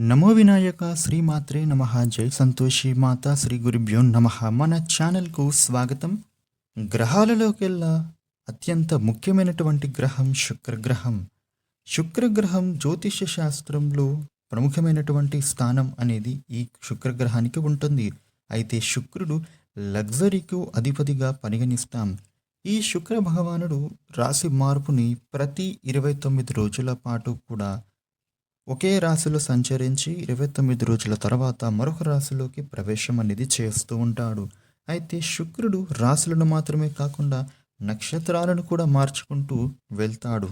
నమో వినాయక శ్రీమాత్రే నమ జై సంతోషి మాత శ్రీ గురుభ్యో నమ. మన ఛానల్కు స్వాగతం. గ్రహాలలోకెల్లా అత్యంత ముఖ్యమైనటువంటి గ్రహం శుక్రగ్రహం. శుక్రగ్రహం జ్యోతిష శాస్త్రంలో ప్రముఖమైనటువంటి స్థానం అనేది ఈ శుక్రగ్రహానికి ఉంటుంది. అయితే శుక్రుడు లగ్జరీకు అధిపతిగా పరిగణిస్తాం. ఈ శుక్ర భగవానుడు రాశి మార్పుని ప్రతి ఇరవై తొమ్మిది రోజుల పాటు కూడా ఒకే రాశిలో సంచరించి ఇరవై తొమ్మిది రోజుల తర్వాత మరొక రాశిలోకి ప్రవేశం అనేది చేస్తూ ఉంటాడు. అయితే శుక్రుడు రాశులను మాత్రమే కాకుండా నక్షత్రాలను కూడా మార్చుకుంటూ వెళ్తాడు.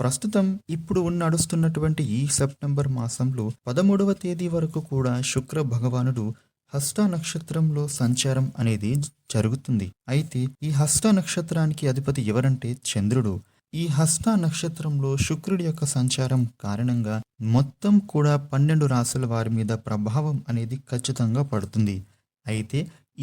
ప్రస్తుతం ఇప్పుడు ఉన్న నడుస్తున్నటువంటి ఈ సెప్టెంబర్ మాసంలో పదమూడవ తేదీ వరకు కూడా శుక్ర భగవానుడు హస్త నక్షత్రంలో సంచారం అనేది జరుగుతుంది. అయితే ఈ హస్త నక్షత్రానికి అధిపతి ఎవరంటే చంద్రుడు. ఈ హస్త నక్షత్రంలో శుక్రుడి యొక్క సంచారం కారణంగా మొత్తం కూడా పన్నెండు రాసుల వారి మీద ప్రభావం అనేది ఖచ్చితంగా పడుతుంది. అయితే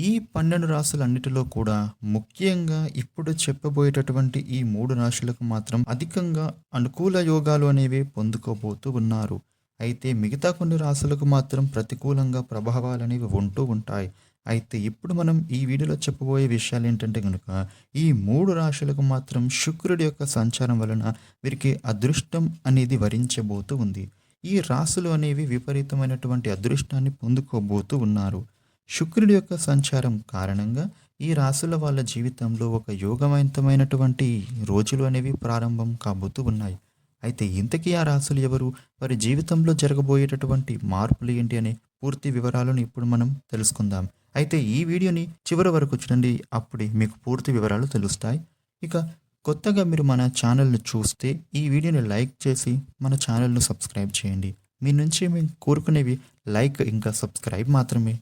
ఈ పన్నెండు రాసులన్నిటిలో కూడా ముఖ్యంగా ఇప్పుడు చెప్పబోయేటటువంటి ఈ మూడు రాశులకు మాత్రం అధికంగా అనుకూల యోగాలు అనేవి పొందుకోబోతూ ఉన్నారు. అయితే మిగతా కొన్ని రాశులకు మాత్రం ప్రతికూలంగా ప్రభావాలు అనేవి ఉంటూ ఉంటాయి. అయితే ఇప్పుడు మనం ఈ వీడియోలో చెప్పబోయే విషయాలు ఏంటంటే కనుక ఈ మూడు రాశులకు మాత్రం శుక్రుడి యొక్క సంచారం వలన వీరికి అదృష్టం అనేది వరించబోతూ ఉంది. ఈ రాశులు అనేవి విపరీతమైనటువంటి అదృష్టాన్ని పొందుకోబోతూ ఉన్నారు. శుక్రుడి యొక్క సంచారం కారణంగా ఈ రాశుల వాళ్ళ జీవితంలో ఒక యోగవంతమైనటువంటి రోజులు అనేవి ప్రారంభం కాబోతూ ఉన్నాయి. అయితే ఇంతకీ ఆ రాశులు ఎవరు? వారి జీవితంలో జరగబోయేటటువంటి మార్పులు ఏంటి అనే పూర్తి వివరాలను ఇప్పుడు మనం తెలుసుకుందాం. అయితే ఈ వీడియోని చివరి వరకు చూడండి అప్పుడే మీకు పూర్తి వివరాలు తెలుస్తాయి. ఇక కొత్తగా మీరు మన ఛానల్ను చూస్తే ఈ వీడియోని లైక్ చేసి మన ఛానల్ను సబ్స్క్రైబ్ చేయండి. మీ నుంచి మేము కోరుకునేవి లైక్ ఇంకా సబ్స్క్రైబ్ మాత్రమే.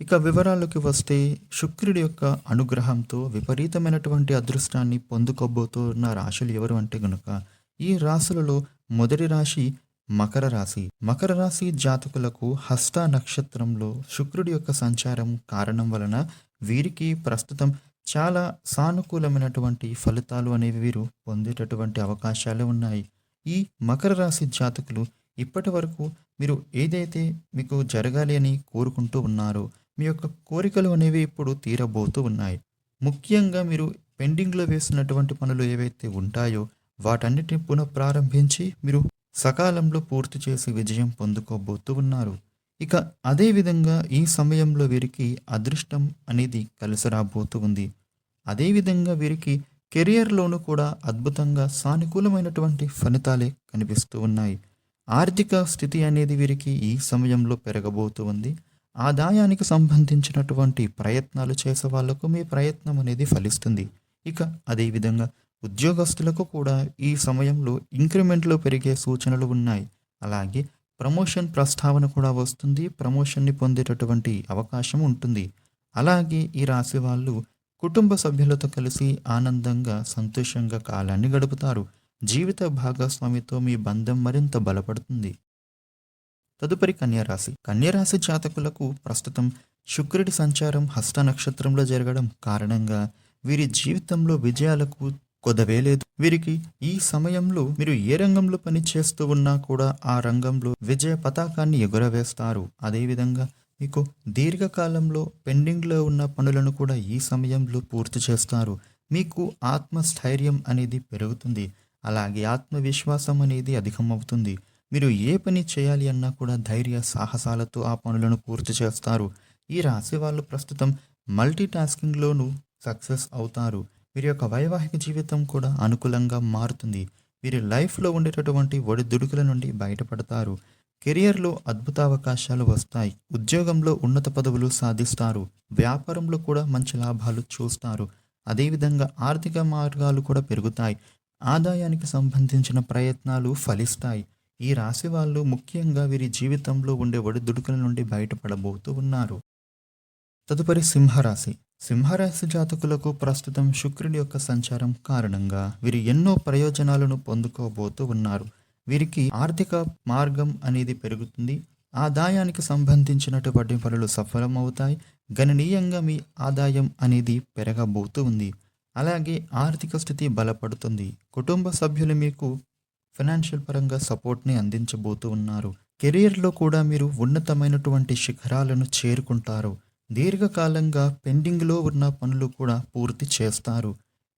ఇక వివరాల్లోకి వస్తే శుక్రుడి యొక్క అనుగ్రహంతో విపరీతమైనటువంటి అదృష్టాన్ని పొందుకోబోతున్న రాశులు ఎవరు అంటే గనుక ఈ రాశులలో మొదటి రాశి మకర రాశి. మకర రాశి జాతకులకు హస్త నక్షత్రంలో శుక్రుడి యొక్క సంచారం కారణం వలన వీరికి ప్రస్తుతం చాలా సానుకూలమైనటువంటి ఫలితాలు అనేవి వీరు పొందేటటువంటి అవకాశాలు ఉన్నాయి. ఈ మకర రాశి జాతకులు ఇప్పటి వరకు మీరు ఏదైతే మీకు జరగాలి అని కోరుకుంటూ ఉన్నారో మీ యొక్క కోరికలు అనేవి ఇప్పుడు తీరబోతూ ఉన్నాయి. ముఖ్యంగా మీరు పెండింగ్లో వేసినటువంటి పనులు ఏవైతే ఉంటాయో వాటన్నిటిని పునః ప్రారంభించి మీరు సకాలంలో పూర్తి చేసి విజయం పొందుకోబోతూ ఉన్నారు. ఇక అదేవిధంగా ఈ సమయంలో వీరికి అదృష్టం అనేది కలిసి రాబోతూ ఉంది. అదేవిధంగా వీరికి కెరియర్లోనూ కూడా అద్భుతంగా సానుకూలమైనటువంటి ఫలితాలే కనిపిస్తూ ఉన్నాయి. ఆర్థిక స్థితి అనేది వీరికి ఈ సమయంలో పెరగబోతూ ఉంది. ఆదాయానికి సంబంధించినటువంటి ప్రయత్నాలు చేసే వాళ్ళకు మీ ప్రయత్నం అనేది ఫలిస్తుంది. ఇక అదేవిధంగా ఉద్యోగస్తులకు కూడా ఈ సమయంలో ఇంక్రిమెంట్లు పెరిగే సూచనలు ఉన్నాయి. అలాగే ప్రమోషన్ ప్రస్తావన కూడా వస్తుంది. ప్రమోషన్ని పొందేటటువంటి అవకాశం ఉంటుంది. అలాగే ఈ రాశి వాళ్ళు కుటుంబ సభ్యులతో కలిసి ఆనందంగా సంతోషంగా కాలాన్ని గడుపుతారు. జీవిత భాగస్వామితో మీ బంధం మరింత బలపడుతుంది. తదుపరి కన్యారాశి. కన్యారాశి జాతకులకు ప్రస్తుతం శుక్రుడి సంచారం హస్త నక్షత్రంలో జరగడం కారణంగా వీరి జీవితంలో విజయాలకు కొదవే లేదు. వీరికి ఈ సమయంలో మీరు ఏ రంగంలో పని చేస్తూ ఉన్నా కూడా ఆ రంగంలో విజయ పతాకాన్ని ఎగురవేస్తారు. అదేవిధంగా మీకు దీర్ఘకాలంలో పెండింగ్లో ఉన్న పనులను కూడా ఈ సమయంలో పూర్తి చేస్తారు. మీకు ఆత్మస్థైర్యం అనేది పెరుగుతుంది. అలాగే ఆత్మవిశ్వాసం అనేది అధికమవుతుంది. మీరు ఏ పని చేయాలి అన్నా కూడా ధైర్య సాహసాలతో ఆ పనులను పూర్తి చేస్తారు. ఈ రాశి వాళ్ళు ప్రస్తుతం మల్టీ టాస్కింగ్లోనూ సక్సెస్ అవుతారు. వీరి యొక్క వైవాహిక జీవితం కూడా అనుకూలంగా మారుతుంది. వీరి లైఫ్లో ఉండేటటువంటి ఒడిదుడుకుల నుండి బయటపడతారు. కెరియర్లో అద్భుత అవకాశాలు వస్తాయి. ఉద్యోగంలో ఉన్నత పదవులు సాధిస్తారు. వ్యాపారంలో కూడా మంచి లాభాలు చూస్తారు. అదేవిధంగా ఆర్థిక మార్గాలు కూడా పెరుగుతాయి. ఆదాయానికి సంబంధించిన ప్రయత్నాలు ఫలిస్తాయి. ఈ రాశి వాళ్ళు ముఖ్యంగా వీరి జీవితంలో ఉండే ఒడిదుడుకుల నుండి బయటపడబోతూ ఉన్నారు. తదుపరి సింహరాశి. సింహరాశి జాతకులకు ప్రస్తుతం శుక్రుడి యొక్క సంచారం కారణంగా వీరు ఎన్నో ప్రయోజనాలను పొందుకోబోతూ ఉన్నారు. వీరికి ఆర్థిక మార్గం అనేది పెరుగుతుంది. ఆదాయానికి సంబంధించినటువంటి పనులు సఫలమవుతాయి గణనీయంగా మీ ఆదాయం అనేది పెరగబోతూ ఉంది. అలాగే ఆర్థిక స్థితి బలపడుతుంది. కుటుంబ సభ్యులు మీకు ఫైనాన్షియల్ పరంగా సపోర్ట్ని అందించబోతూ ఉన్నారు. కెరియర్లో కూడా మీరు ఉన్నతమైనటువంటి శిఖరాలను చేరుకుంటారు. దీర్ఘకాలంగా పెండింగ్లో ఉన్న పనులు కూడా పూర్తి చేస్తారు.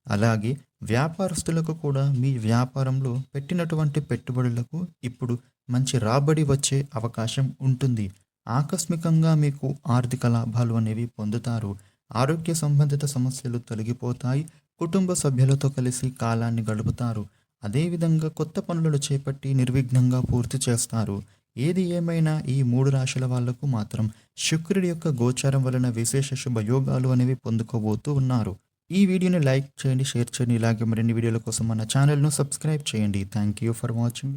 అలాగే వ్యాపారస్తులకు కూడా మీ వ్యాపారంలో పెట్టినటువంటి పెట్టుబడులకు ఇప్పుడు మంచి రాబడి వచ్చే అవకాశం ఉంటుంది. ఆకస్మికంగా మీకు ఆర్థిక లాభాలు అనేవి పొందుతారు. ఆరోగ్య సంబంధిత సమస్యలు తొలగిపోతాయి. కుటుంబ సభ్యులతో కలిసి కాలాన్ని గడుపుతారు. అదేవిధంగా కొత్త పనులను చేపట్టి నిర్విఘ్నంగా పూర్తి చేస్తారు. ఏది ఏమైనా ఈ మూడు రాశుల వాళ్ళకు మాత్రం శుక్రుడి యొక్క గోచారం వలన విశేష శుభయోగాలు అనేవి పొందుకోబోతూ ఉన్నారు. ఈ వీడియోని లైక్ చేయండి షేర్ చేయండి. ఇలాగే మరిన్ని వీడియోల కోసం మన ఛానల్ను సబ్స్క్రైబ్ చేయండి. Thank you for watching.